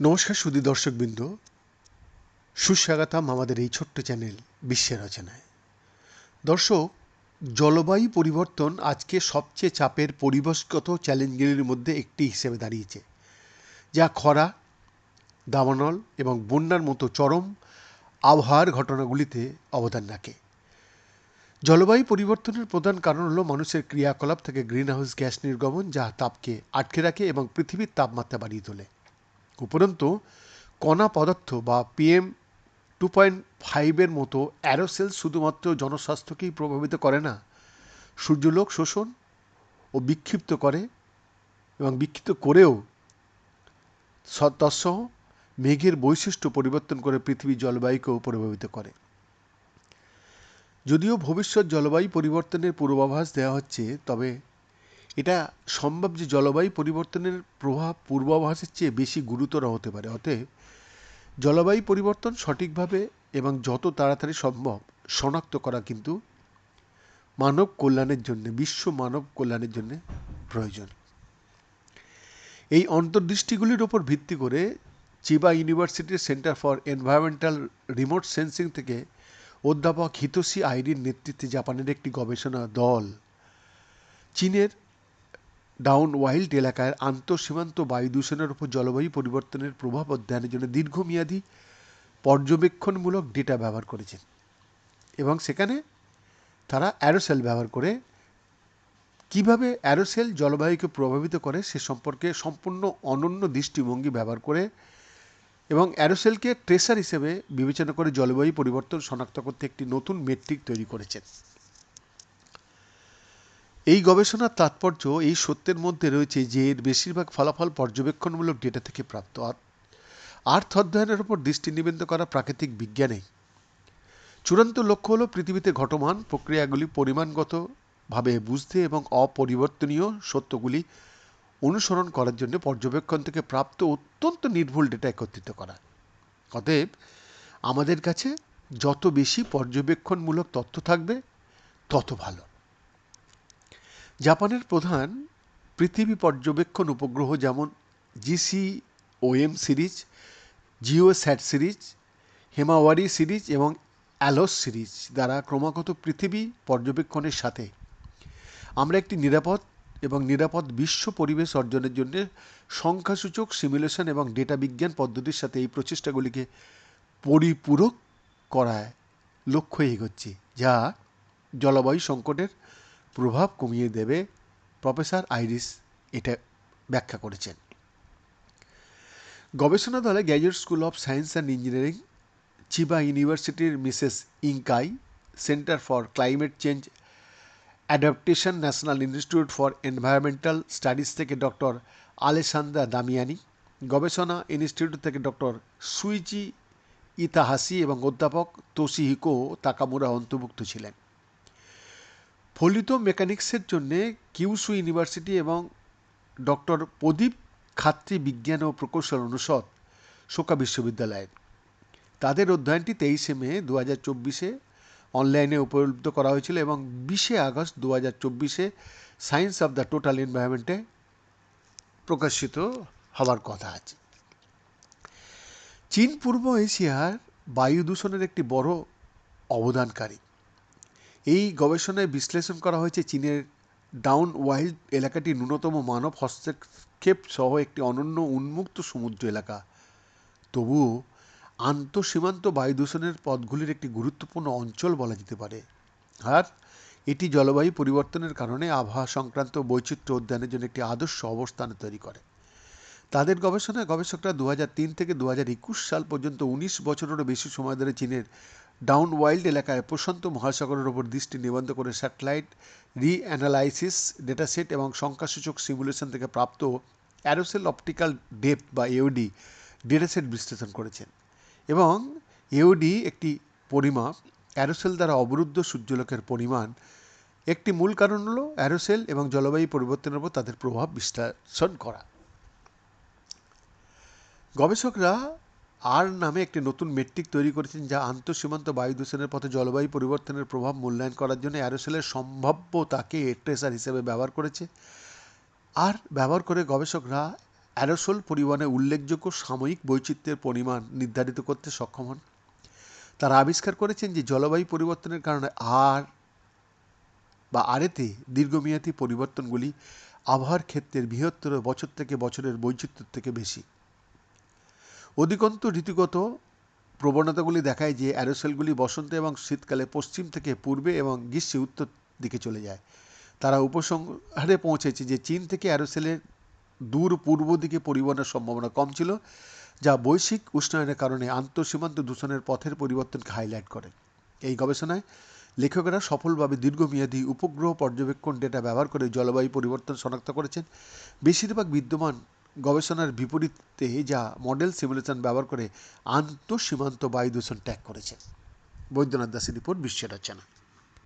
নমস্কার সুদী দর্শকবৃন্দ। সুস্বাগতম আমাদের এই ছোট্ট চ্যানেল বিশ্বের রচনায় দর্শক, জলবায়ু পরিবর্তন আজকে সবচেয়ে চাপের পরিবেশগত চ্যালেঞ্জগুলির মধ্যে একটি হিসেবে দাঁড়িয়েছে, যা খরা, দাবানল এবং বন্যার মতো চরম আবহাওয়ার ঘটনাগুলিতে অবদান রাখে। জলবায়ু পরিবর্তনের প্রধান কারণ হলো মানুষের ক্রিয়াকলাপ থেকে গ্রিনহাউস গ্যাস নির্গমন, যা তাপকে আটকে রাখে এবং পৃথিবীর তাপমাত্রা বাড়িয়ে তোলে। উপরন্তু, কণা পদার্থ বা পিএম টু পয়েন্ট ফাইভের মতো অ্যারোসেল শুধুমাত্র জনস্বাস্থ্যকেই প্রভাবিত করে না, সূর্যলোক শোষণ ও বিক্ষিপ্ত করে এবং বিক্ষিপ্ত করেও তৎসহ মেঘের বৈশিষ্ট্য পরিবর্তন করে পৃথিবীর জলবায়ুকেও প্রভাবিত করে। যদিও ভবিষ্যৎ জলবায়ু পরিবর্তনের পূর্বাভাস দেওয়া হচ্ছে, তবে এটা সম্ভব যে জলবায়ু পরিবর্তনের প্রভাব পূর্বাভাসের চেয়ে বেশি গুরুতর হতে পারে। অতএব জলবায়ু পরিবর্তন সঠিকভাবে এবং যত তাড়াতাড়ি সম্ভব শনাক্ত করা কিন্তু মানব কল্যাণের জন্য, বিশ্ব মানব কল্যাণের জন্য প্রয়োজন। এই অন্তর্দৃষ্টিগুলির ওপর ভিত্তি করে চিবা ইউনিভার্সিটির centre for environmental remote sensing থেকে অধ্যাপক হিতোসি আইরির নেতৃত্বে জাপানের একটি গবেষণা দল। চীনের ডাউন ওয়াইল্ড এলাকায় আন্তঃসীমান্ত বায়ু দূষণের উপর জলবায়ু পরিবর্তনের প্রভাব অধ্যয়নের জন্য দীর্ঘমেয়াদী পর্যবেক্ষণমূলক ডেটা ব্যবহার করেছেন এবং সেখানে তারা অ্যারোসেল ব্যবহার করে কীভাবে অ্যারোসেল জলবায়ুকে প্রভাবিত করে সে সম্পর্কে সম্পূর্ণ অনন্য দৃষ্টিভঙ্গি ব্যবহার করে এবং অ্যারোসেলকে ট্রেসার হিসেবে বিবেচনা করে জলবায়ু পরিবর্তন শনাক্ত করতে একটি নতুন মেট্রিক তৈরি করেছেন। এই গবেষণার তাৎপর্য, এই সত্যের মধ্যে রয়েছে যে এর বেশিরভাগ ফলাফল পর্যবেক্ষণমূলক ডেটা থেকে প্রাপ্ত। আর, আর্থ অধ্যয়নের উপর দৃষ্টি নিবদ্ধ করা প্রাকৃতিক বিজ্ঞানে। চূড়ান্ত লক্ষ্য হলো পৃথিবীতে ঘটমান, প্রক্রিয়াগুলি পরিমাণগতভাবে বুঝতে এবং অপরিবর্তনীয় সত্যগুলি অনুসরণ করার জন্য পর্যবেক্ষণ থেকে প্রাপ্ত অত্যন্ত নির্ভুল ডেটা একত্রিত করা। অতএব, আমাদের কাছে যত বেশি পর্যবেক্ষণমূলক তথ্য থাকবে, তত ভালো। জাপানের প্রধান পৃথিবী পর্যবেক্ষণ উপগ্রহ যেমন GC OM series geosat series Himawari series এবং অ্যালোস সিরিজ দ্বারা ক্রমাগত পৃথিবী পর্যবেক্ষণের সাথে। আমরা একটি নিরাপদ এবং নিরাপদ বিশ্ব পরিবেশ অর্জনের জন্য সংখ্যাসূচক সিমুলেশন এবং ডেটা বিজ্ঞান পদ্ধতির সাথে এই প্রচেষ্টাগুলিকে পরিপূরক করায় লক্ষ্য এগোচ্ছি, যা জলবায়ু সংকটের প্রভাব কমিয়ে দেবে। প্রফেসর আইরিস এটা ব্যাখ্যা করেছেন। গবেষণা দলে graduate school of science and engineering, Chiba ইউনিভার্সিটির Mrs Yingkai, centre for climate change adaptation national institute for environmental studies থেকে ডক্টর আলেসান্দা দামিয়ানি গবেষণা ইনস্টিটিউট থেকে ডক্টর সুইচি ইতাহাসি এবং অধ্যাপক তোশিহিকো তাকামুরা অন্তর্ভুক্ত ছিলেন। ফলিত মেকানিক্সের জন্যে কিউসু ইউনিভার্সিটি এবং ডক্টর প্রদীপ খাত্রী বিজ্ঞান ও প্রকৌশল অনুষদ, শোকা বিশ্ববিদ্যালয়ের। তাদের অধ্যয়নটি তেইশে মে দু হাজার চব্বিশে অনলাইনে উপলব্ধ করা হয়েছিল এবং বিশে আগস্ট দু হাজার চব্বিশে সায়েন্স অফ দ্য টোটাল এনভায়রনমেন্টে প্রকাশিত হওয়ার কথা আছে। চীন পূর্ব এশিয়ার বায়ু দূষণের একটি বড় অবদানকারী। এই গবেষণায় বিশ্লেষণ করা হয়েছে চীনের ডাউন ওয়াইল্ড এলাকাটি ন্যূনতম মানব হস্তক্ষেপ সহ একটি অনন্য উন্মুক্ত সমুদ্র এলাকা। তবুও আন্তঃসীমান্ত বায়ু দূষণের পথগুলির একটি গুরুত্বপূর্ণ অঞ্চল বলা যেতে পারে। আর এটি জলবায়ু পরিবর্তনের কারণে আবহাওয়া সংক্রান্ত বৈচিত্র্য অধ্যয়নের জন্য একটি আদর্শ অবস্থান তৈরি করে। তাদের গবেষণায় গবেষকরা দু হাজার তিন থেকে দু হাজার একুশ সাল পর্যন্ত উনিশ বছরেরও বেশি সময় ধরে চীনের ডাউন ওয়াইল্ড এলাকায় প্রশান্ত মহাসাগরের ওপর দৃষ্টি নিবন্ধ করে স্যাটেলাইট রিঅ্যানালাইসিস ডেটাসেট এবং সংখ্যাসূচক সিমুলেশন থেকে প্রাপ্ত অ্যারোসেল অপটিক্যাল ডেপথ বা এওডি ডেটাসেট বিশ্লেষণ করেছেন। এবং এওডি একটি পরিমাপ, অ্যারোসেল দ্বারা অবরুদ্ধ সূর্যলোকের পরিমাণ। একটি মূল কারণ হলো অ্যারোসেল এবং জলবায়ু পরিবর্তনের উপর তাদের প্রভাব বিশ্লেষণ করা। গবেষকরা আর নামে একটি নতুন মেট্রিক তৈরি করেছেন যা আন্তঃসীমান্ত বায়ু দূষণের পথে জলবায়ু পরিবর্তনের প্রভাব মূল্যায়ন করার জন্য অ্যারোসেলের সম্ভাব্যতাকে ট্রেসার হিসেবে ব্যবহার করেছে। আর ব্যবহার করে গবেষকরা অ্যারোসোল পরিমাণে উল্লেখযোগ্য সাময়িক বৈচিত্র্যের পরিমাণ নির্ধারিত করতে সক্ষম হন। তারা আবিষ্কার করেছেন যে জলবায়ু পরিবর্তনের কারণে আর বা আরেতে দীর্ঘমেয়াদী পরিবর্তনগুলি আবহাওয়ার ক্ষেত্রের বৃহত্তর বছর থেকে বছরের বৈচিত্র্য থেকে বেশি। অধিকন্ত ঋতুগত প্রবণতাগুলি দেখায় যে অ্যারোসেলগুলি বসন্ত এবং শীতকালে পশ্চিম থেকে পূর্বে এবং গ্রীষ্মে উত্তর দিকে চলে যায়। তারা উপসংহারে পৌঁছেছে যে চীন থেকে অ্যারোসেলের দূর পূর্ব দিকে পরিবহনের সম্ভাবনা কম ছিল, যা বৈশ্বিক উষ্ণায়নের কারণে আন্তঃসীমান্ত দূষণের পথের পরিবর্তনকে হাইলাইট করে। এই গবেষণায় লেখকেরা সফলভাবে দীর্ঘমেয়াদী উপগ্রহ পর্যবেক্ষণ ডেটা ব্যবহার করে জলবায়ু পরিবর্তন শনাক্ত করেছেন। বেশিরভাগ বিদ্যমান গবেষণার বিপরীতে যা মডেল সিমুলেশন ব্যবহার করে আন্তঃসীমান্ত বায়ু দূষণ ট্যাগ করেছে। বৈদ্যনাথ দাসের রিপোর্ট বিশ্বের রচনা।